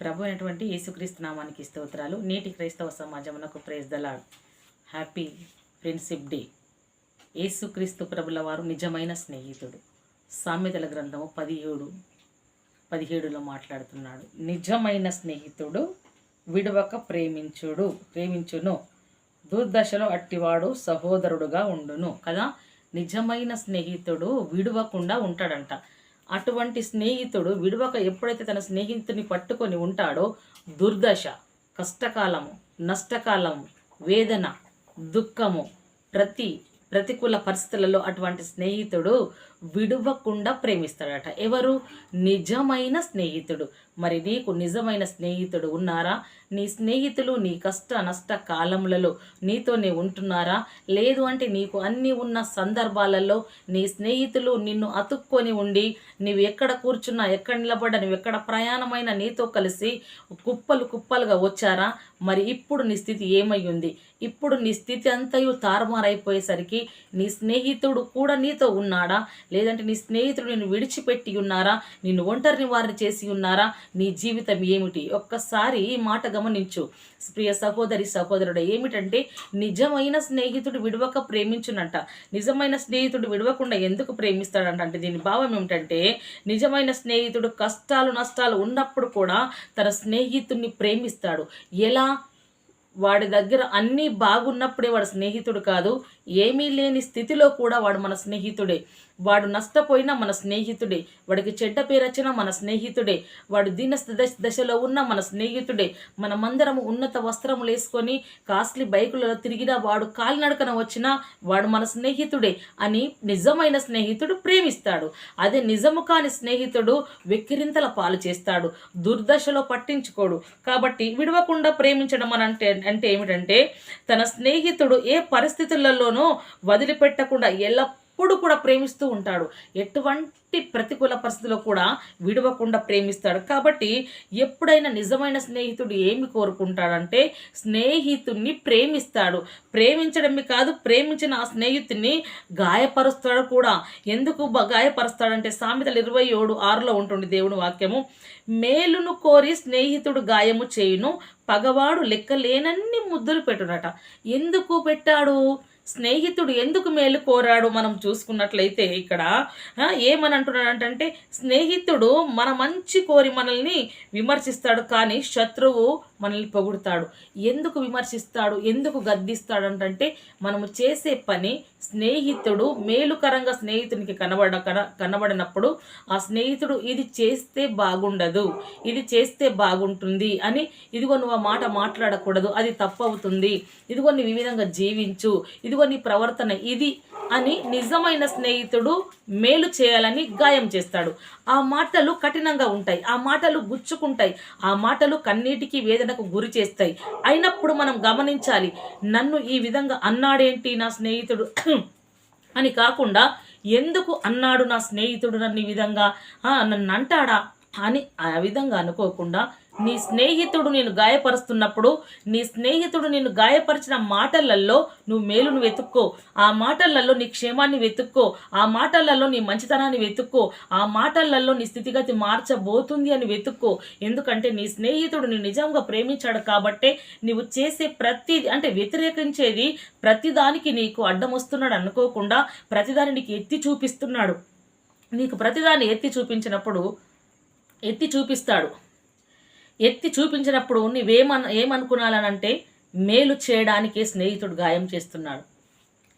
ప్రభు అయినటువంటి యేసుక్రీస్తు నామానికి స్తోత్రాలు. నేటి క్రైస్తవ సమాజమునకు praise the lord happy friendship day యేసుక్రీస్తు ప్రభుల వారు నిజమైన స్నేహితుడు. సామెతల గ్రంథము పదిహేడు పదిహేడులో మాట్లాడుతున్నాడు. నిజమైన స్నేహితుడు విడవక ప్రేమించుడు ప్రేమించును. దుర్దశలో అట్టివాడు సహోదరుడుగా ఉండును. కదా? నిజమైన స్నేహితుడు విడవకుండా ఉంటాడంట. అటువంటి స్నేహితుడు విడువక ఎప్పుడైతే తన స్నేహితుని పట్టుకొని ఉంటాడో దుర్దశ కష్టకాలము నష్టకాలము వేదన దుఃఖము ప్రతి ప్రతికూల పరిస్థితులలో అటువంటి స్నేహితుడు విడవకుండా ప్రేమిస్తాడట. ఎవరు? నిజమైన స్నేహితుడు. మరి నీకు నిజమైన స్నేహితుడు ఉన్నారా? నీ స్నేహితులు నీ కష్ట నష్ట కాలములలో నీతోనే ఉంటున్నారా? లేదు అంటే నీకు అన్ని ఉన్న సందర్భాలలో నీ స్నేహితులు నిన్ను అతుక్కొని ఉండి నీవు ఎక్కడ కూర్చున్నా ఎక్కడ నిలబడ్డా నువ్వు ఎక్కడ ప్రయాణమైన నీతో కలిసి కుప్పలు కుప్పలుగా వచ్చారా? మరి ఇప్పుడు నీ స్థితి ఏమై ఉంది? ఇప్పుడు నీ స్థితి అంతయు తారుమారైపోయేసరికి నీ స్నేహితుడు కూడా నీతో ఉన్నాడా? లేదంటే నీ స్నేహితుడు నిన్ను విడిచిపెట్టి ఉన్నారా? నిన్ను ఒంటరిని వారిని చేసి ఉన్నారా? నీ జీవితం ఏమిటి? ఒక్కసారి ఈ మాట గమనించు. ప్రియ సహోదరి సహోదరుడు ఏమిటంటే నిజమైన స్నేహితుడు విడవక ప్రేమించునంట. నిజమైన స్నేహితుడు విడవకుండా ఎందుకు ప్రేమిస్తాడంట? అంటే దీని భావం ఏమిటంటే నిజమైన స్నేహితుడు కష్టాలు నష్టాలు ఉన్నప్పుడు కూడా తన స్నేహితుడిని ప్రేమిస్తాడు. ఎలా? వాడి దగ్గర అన్నీ బాగున్నప్పుడే వాడు స్నేహితుడు కాదు ఏమీ లేని స్థితిలో కూడా వాడు మన స్నేహితుడే. వాడు నష్టపోయినా మన స్నేహితుడే. వాడికి చెడ్డ పేరు వచ్చిన మన స్నేహితుడే. వాడు దీన దశ దశలో ఉన్న మన స్నేహితుడే. మనమందరము ఉన్నత వస్త్రములు వేసుకొని కాస్ట్లీ బైకులలో తిరిగినా వాడు కాలినడకన వచ్చినా వాడు మన స్నేహితుడే అని నిజమైన స్నేహితుడు ప్రేమిస్తాడు. అదే నిజము కాని స్నేహితుడు వెక్కిరింతల పాలు చేస్తాడు. దుర్దశలో పట్టించుకోడు. కాబట్టి విడవకుండా ప్రేమించడం అని అంటే అంటే ఏమిటంటే తన స్నేహితుడు ఏ పరిస్థితులలోనూ వదిలిపెట్టకుండా ఎల్లప్పుడూ కూడా ప్రేమిస్తూ ఉంటాడు. ఎటువంటి ప్రతికూల పరిస్థితుల్లో కూడా విడవకుండా ప్రేమిస్తాడు. కాబట్టి ఎప్పుడైనా నిజమైన స్నేహితుడు ఏమి కోరుకుంటాడంటే స్నేహితుడిని ప్రేమిస్తాడు. ప్రేమించడమే కాదు ప్రేమించిన ఆ స్నేహితుడిని గాయపరుస్తాడు కూడా. ఎందుకు బ- గాయపరుస్తాడంటే సామెతలు ఇరవై ఏడు ఆరులో ఉంటుంది దేవుని వాక్యము. మేలును కోరి స్నేహితుడు గాయము చేయును పగవాడు లెక్కలేనన్ని ముద్దులు పెట్టునట ఎందుకు పెట్టాడు? స్నేహితుడు ఎందుకు మేలు కోరాడు మనం చూసుకున్నట్లయితే ఇక్కడ ఏమని అంటున్నాడంటే స్నేహితుడు మన మంచి కోరి మనల్ని విమర్శిస్తాడు కానీ శత్రువు మనల్ని పొగుడుతాడు. ఎందుకు విమర్శిస్తాడు? ఎందుకు గద్దిస్తాడు అంటే మనము చేసే పని స్నేహితుడు మేలుకరంగా స్నేహితునికి కనబడ కన- కనబడినప్పుడు ఆ స్నేహితుడు ఇది చేస్తే బాగుండదు ఇది చేస్తే బాగుంటుంది అని ఇదిగో నువ్వు ఆ మాట మాట్లాడకూడదు అది తప్పు అవుతుంది ఇదిగో నువ్వు ఈ విధంగా జీవించు ఇదిగో నీ ప్రవర్తన ఇది అని నిజమైన స్నేహితుడు మేలు చేయాలని గాయం చేస్తాడు. ఆ మాటలు కఠినంగా ఉంటాయి. ఆ మాటలు గుచ్చుకుంటాయి. ఆ మాటలు కన్నీటికి వేదనకు గురి చేస్తాయి. అయినప్పుడు మనం గమనించాలి నన్ను ఈ విధంగా అన్నాడేంటి నా స్నేహితుడు? అని కాకుండా ఎందుకు అన్నాడు నా స్నేహితుడు నన్ను ఈ విధంగా? నన్ను అంటాడా? అని ఆ విధంగా అనుకోకుండా నీ స్నేహితుడు నేను గాయపరుస్తున్నప్పుడు నీ స్నేహితుడు నేను గాయపరిచిన మాటలలో నువ్వు మేలును వెతుక్కో. ఆ మాటలలో నీ క్షేమాన్ని వెతుక్కో. ఆ మాటలలో నీ మంచితనాన్ని వెతుక్కో. ఆ మాటలలో నీ స్థితిగతి మార్చబోతుంది అని వెతుక్కో. ఎందుకంటే నీ స్నేహితుడు నీ నిజంగా ప్రేమించాడు కాబట్టే నీవు చేసే ప్రతి అంటే వ్యతిరేకించేది ప్రతిదానికి నీకు అడ్డం వస్తున్నాడు అనుకోకుండా ప్రతిదాన్ని నీకు ఎత్తి చూపిస్తున్నాడు. నీకు ప్రతిదాన్ని ఎత్తి చూపించినప్పుడు ఎత్తి చూపిస్తాడు. ఎత్తి చూపించినప్పుడు నీవేమన్ ఏమనుకున్నానంటే మేలు చేయడానికే స్నేహితుడు గాయం చేస్తున్నాడు.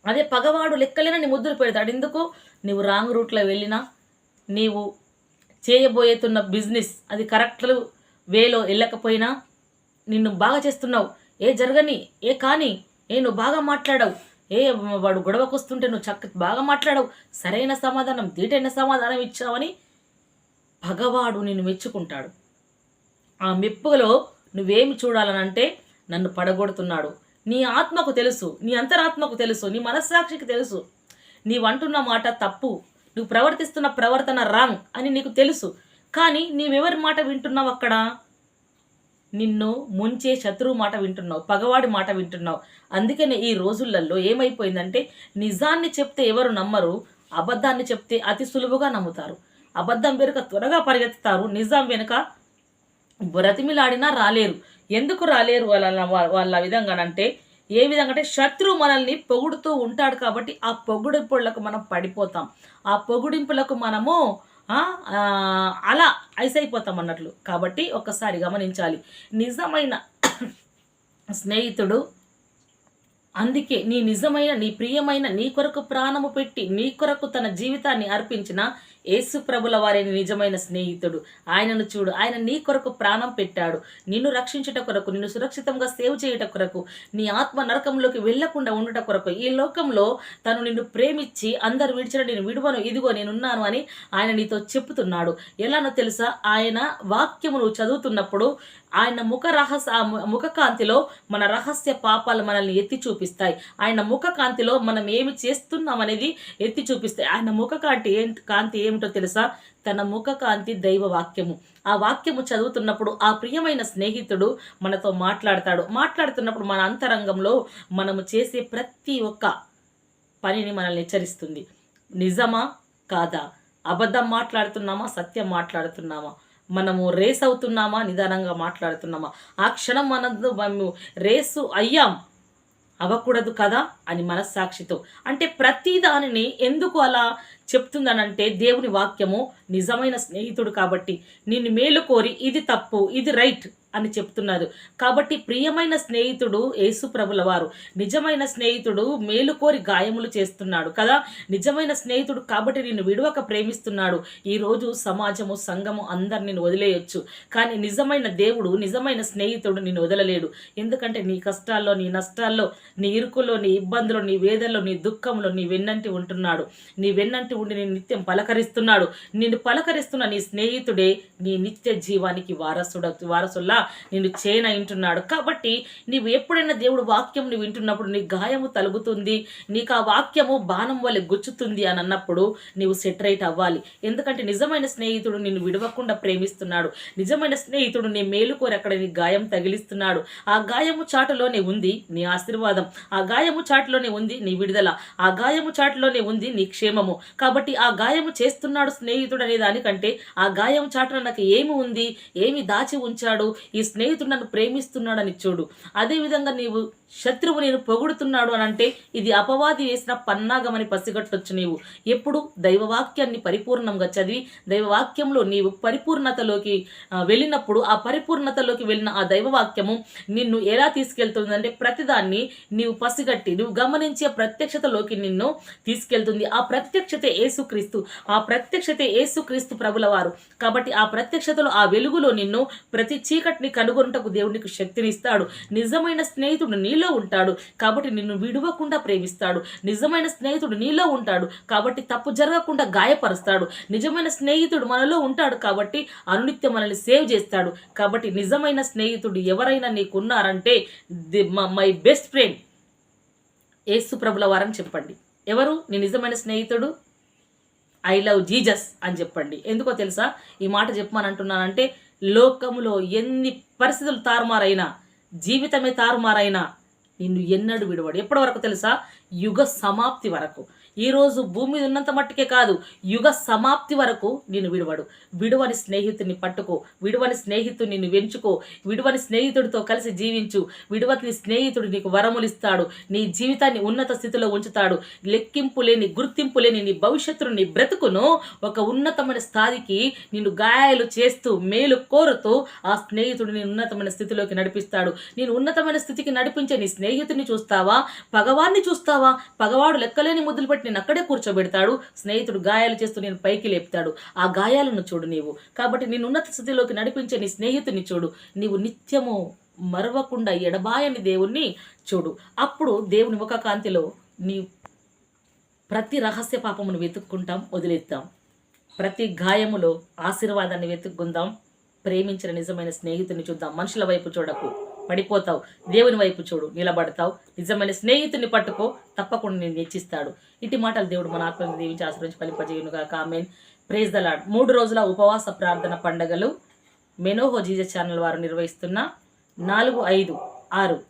అదే పగవాడు లెక్కలేనని ముద్దులు పెడతాడు. ఎందుకు? నీవు రాంగ్ రూట్లో వెళ్ళినా నీవు చేయబోయేతున్న బిజినెస్ అది కరెక్ట్ వేలో వెళ్ళకపోయినా నిన్ను బాగా చేస్తున్నావు. ఏ జరగని ఏ కానీ ఏ నువ్వు బాగా మాట్లాడవు. ఏ వాడు గొడవకు వస్తుంటే నువ్వు చక్క బాగా మాట్లాడవు. సరైన సమాధానం దీటైన సమాధానం ఇచ్చావని పగవాడు నిన్ను మెచ్చుకుంటాడు. ఆ మెప్పులో నువ్వేమి చూడాలనంటే నన్ను పడగొడుతున్నాడు. నీ ఆత్మకు తెలుసు నీ అంతరాత్మకు తెలుసు నీ మనస్సాక్షికి తెలుసు. నీవంటున్న మాట తప్పు నువ్వు ప్రవర్తిస్తున్న ప్రవర్తన రాంగ్ అని నీకు తెలుసు. కానీ నీవెవరి మాట వింటున్నావు అక్కడ? నిన్ను ముంచే శత్రువు మాట వింటున్నావు పగవాడి మాట వింటున్నావు. అందుకనే ఈ రోజులలో ఏమైపోయిందంటే నిజాన్ని చెప్తే ఎవరు నమ్మరు అబద్ధాన్ని చెప్తే అతి సులువుగా నమ్ముతారు. అబద్ధం వెనుక త్వరగా పరిగెత్తుతారు. నిజాం వెనుక బ్రతిమిలాడినా రాలేరు. ఎందుకు రాలేరు వాళ్ళ వాళ్ళ విధంగానంటే ఏ విధంగా అంటే శత్రువు మనల్ని పొగుడుతూ ఉంటాడు కాబట్టి ఆ పొగుడింపులకు మనం పడిపోతాం. ఆ పొగుడింపులకు మనము అలా ఐసైపోతాం అన్నట్లు కాబట్టి ఒక్కసారి గమనించాలి. నిజమైన స్నేహితుడు అందుకే నీ నిజమైన నీ ప్రియమైన నీ కొరకు ప్రాణము పెట్టి నీ కొరకు తన జీవితాన్ని అర్పించిన యేసు ప్రభుల వారి నిజమైన స్నేహితుడు. ఆయనను చూడు ఆయన నీ కొరకు ప్రాణం పెట్టాడు. నిన్ను రక్షించుట కొరకు నిన్ను సురక్షితంగా సేవ్ చేయుట కొరకు నీ ఆత్మ నరకంలోకి వెళ్ళకుండా ఉండుట కొరకు ఈ లోకంలో తను నిన్ను ప్రేమించి అందరు విడిచిన నేను విడువను ఇదిగో నేనున్నాను అని ఆయన నీతో చెప్తున్నాడు ఎలానో తెలుసా? ఆయన వాక్యమును చదువుతున్నప్పుడు ఆయన ముఖ రహస్య ఆ ముఖ కాంతిలో మన రహస్య పాపాలు మనల్ని ఎత్తి చూపిస్తాయి. ఆయన ముఖ కాంతిలో మనం ఏమి చేస్తున్నాం అనేది ఎత్తి చూపిస్తాయి. ఆయన ముఖ కాంతి ఏంటి కాంతి ఏమిటో తెలుసా? తన ముఖ కాంతి దైవ వాక్యము. ఆ వాక్యము చదువుతున్నప్పుడు ఆ ప్రియమైన స్నేహితుడు మనతో మాట్లాడతాడు. మాట్లాడుతున్నప్పుడు మన అంతరంగంలో మనము చేసే ప్రతి ఒక్క పనిని మనల్ని హెచ్చరిస్తుంది. నిజమా? కాదా? అబద్ధం మాట్లాడుతున్నామా? సత్యం మాట్లాడుతున్నామా? మనము రేస్ అవుతున్నామా? నిదానంగా మాట్లాడుతున్నామా? ఆ క్షణం మనదు మనము రేసు అయ్యాం. అవ్వకూడదు కదా అని మనస్సాక్షితో. అంటే ప్రతి దానిని ఎందుకు అలా చెప్తుందనంటే దేవుని వాక్యము నిజమైన స్నేహితుడు కాబట్టి. నిన్ను మేలు కోరి ఇది తప్పు ఇది రైట్. అని చెప్తున్నారు. కాబట్టి ప్రియమైన స్నేహితుడు యేసుప్రభుల వారు నిజమైన స్నేహితుడు మేలు కోరి గాయములు చేస్తున్నాడు కదా? నిజమైన స్నేహితుడు కాబట్టి నిన్ను విడవక ప్రేమిస్తున్నాడు. ఈరోజు సమాజము సంఘము అందరు నిన్ను వదిలేయొచ్చు. కానీ నిజమైన దేవుడు నిజమైన స్నేహితుడు నిన్ను వదలలేడు. ఎందుకంటే నీ కష్టాల్లో నీ నష్టాల్లో నీ ఇరుకులో నీ ఇబ్బందులు నీ వేదల్లో నీ దుఃఖంలో నీ వెన్నంటి ఉంటున్నాడు. నీ వెన్నంటి ఉండి నేను నిత్యం పలకరిస్తున్నాడు. నిన్ను పలకరిస్తున్న నీ స్నేహితుడే నీ నిత్య జీవానికి వారసుడ వారసుల్లా నిన్ను చేనయింటున్నాడు. కాబట్టి నీవు ఎప్పుడైనా దేవుడు వాక్యం నువ్వు వింటున్నప్పుడు నీ గాయము తలుగుతుంది నీకు ఆ వాక్యము బాణం వల్ల గుచ్చుతుంది అని అన్నప్పుడు నీవు సెటరేట్ అవ్వాలి. ఎందుకంటే నిజమైన స్నేహితుడు నిన్ను విడవకుండా ప్రేమిస్తున్నాడు. నిజమైన స్నేహితుడు నీ మేలు కోరి అక్కడ నీ గాయం తగిలిస్తున్నాడు. ఆ గాయము చాటులోనే ఉంది నీ ఆశీర్వాదం. ఆ గాయము చాటులోనే ఉంది నీ విడుదల. ఆ గాయము చాటులోనే ఉంది నీ క్షేమము. కాబట్టి ఆ గాయము చేస్తున్నాడు స్నేహితుడు అనే దానికంటే ఆ గాయం చాటున నాకు ఏమి ఉంది ఏమి దాచి ఉంచాడు ఈ స్నేహితుడు నన్ను ప్రేమిస్తున్నాడని చూడు. అదేవిధంగా నీవు శత్రువు నేను పొగుడుతున్నాడు అని అంటే ఇది అపవాది వేసిన పన్నాగమని పసిగట్టొచ్చు నీవు. ఎప్పుడు దైవవాక్యాన్ని పరిపూర్ణంగా చదివి దైవవాక్యంలో నీవు పరిపూర్ణతలోకి వెళ్ళినప్పుడు ఆ పరిపూర్ణతలోకి వెళ్ళిన ఆ దైవవాక్యము నిన్ను ఎలా తీసుకెళ్తుందంటే ప్రతిదాన్ని నీవు పసిగట్టి నువ్వు గమనించే ప్రత్యక్షతలోకి నిన్ను తీసుకెళ్తుంది. ఆ ప్రత్యక్షత ఏసుక్రీస్తు ఆ ప్రత్యక్షత ఏసుక్రీస్తు ప్రభుల వారు కాబట్టి ఆ ప్రత్యక్షతలో ఆ వెలుగులో నిన్ను ప్రతి చీకటి చీకటిని కనుగొనుటకు దేవునికి శక్తిని ఇస్తాడు నిజమైన స్నేహితుడు నీలో ఉంటాడు. కాబట్టి నిన్ను విడవకుండా ప్రేమిస్తాడు. నిజమైన స్నేహితుడు నీలో ఉంటాడు. కాబట్టి తప్పు జరగకుండా గాయపరుస్తాడు. నిజమైన స్నేహితుడు మనలో ఉంటాడు కాబట్టి అనునిత్యం మనల్ని సేవ్ చేస్తాడు. కాబట్టి నిజమైన స్నేహితుడు ఎవరైనా నీకున్నారంటే మై బెస్ట్ ఫ్రెండ్ ఏసు ప్రభుల వారని చెప్పండి. ఎవరు? నీ నిజమైన స్నేహితుడు? ఐ లవ్ జీజస్ అని చెప్పండి. ఎందుకో తెలుసా? ఈ మాట చెప్పమని అంటున్నానంటే లోకములో ఎన్ని పరిస్థితులు తారుమారైనా జీవితమే తారుమారైనా నిన్ను ఎన్నడు విడవాడు. ఎప్పటి వరకు తెలుసా? యుగ సమాప్తి వరకు. ఈరోజు భూమి మీద ఉన్నంత మట్టుకే కాదు యుగ సమాప్తి వరకు నేను విడవడు. విడువని స్నేహితుడిని పట్టుకో విడువని స్నేహితుడిని నిన్ను వెంచుకో విడువని స్నేహితుడితో కలిసి జీవించు. విడువని స్నేహితుడు నీకు వరములిస్తాడు నీ జీవితాన్ని ఉన్నత స్థితిలో ఉంచుతాడు. లెక్కింపు లేని గుర్తింపు లేని నీ భవిష్యత్తును నీ బ్రతుకును ఒక ఉన్నతమైన స్థాయికి నిన్ను గాయాలు చేస్తూ మేలు కోరుతూ ఆ స్నేహితుడు నేను ఉన్నతమైన స్థితిలోకి నడిపిస్తాడు. నేను ఉన్నతమైన స్థితికి నడిపించే నీ స్నేహితుడిని చూస్తావా? పగవాన్ని చూస్తావా? పగవాడు లెక్కలేని ముద్దులు పెట్టిన నేను అక్కడే కూర్చోబెడతాడు. స్నేహితుడు గాయాలు చేస్తూ నేను పైకి లేపుతాడు. ఆ గాయాలను చూడు నీవు. కాబట్టి నేను ఉన్నత స్థితిలోకి నడిపించే నీ స్నేహితుని చూడు. నీవు నిత్యము మరవకుండా ఎడబాయని దేవుణ్ణి చూడు. అప్పుడు దేవుని ముఖ కాంతిలో నీ ప్రతి రహస్య పాపమును వెతుక్కుంటాం వదిలేద్దాం ప్రతి గాయములో ఆశీర్వాదాన్ని వెతుక్కుందాం. ప్రేమించిన నిజమైన స్నేహితుని చూద్దాం. మనుషుల వైపు చూడకు. పడిపోతావు. దేవుని వైపు చూడు నిలబడతావు. నిజమైన స్నేహితుని పట్టుకో తప్పకుండా నేను హెచ్చిస్తాడు. ఇటు మాటలు దేవుడు మన ఆత్మని దీవించి ఆశ్రయించి ఫలింపజేయునుగా కామెన్ ప్రేజ్ ద లాడ్ మూడు రోజుల ఉపవాస ప్రార్థన పండగలు మెనోహో జీజస్ ఛానల్ వారు నిర్వహిస్తున్న నాలుగు ఐదు ఆరు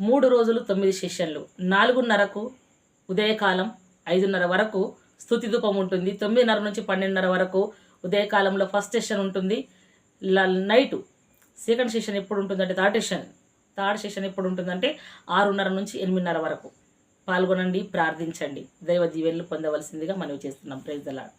మూడు రోజులు తొమ్మిది సెషన్లు. నాలుగున్నరకు ఉదయకాలం ఐదున్నర వరకు స్థుతి ధూపం ఉంటుంది. తొమ్మిదిన్నర నుంచి పన్నెండున్నర వరకు ఉదయకాలంలో ఫస్ట్ సెషన్ ఉంటుంది. ల- నైటు సెకండ్ సెషన్ ఎప్పుడు ఉంటుందంటే థర్డ్ సెషన్. థర్డ్ సెషన్ ఎప్పుడు ఉంటుందంటే ఆరున్నర నుంచి ఎనిమిదిన్నర వరకు. పాల్గొనండి ప్రార్థించండి. దైవ దీవెనలు పొందవలసిందిగా మనవి చేస్తున్నాం. Praise the Lord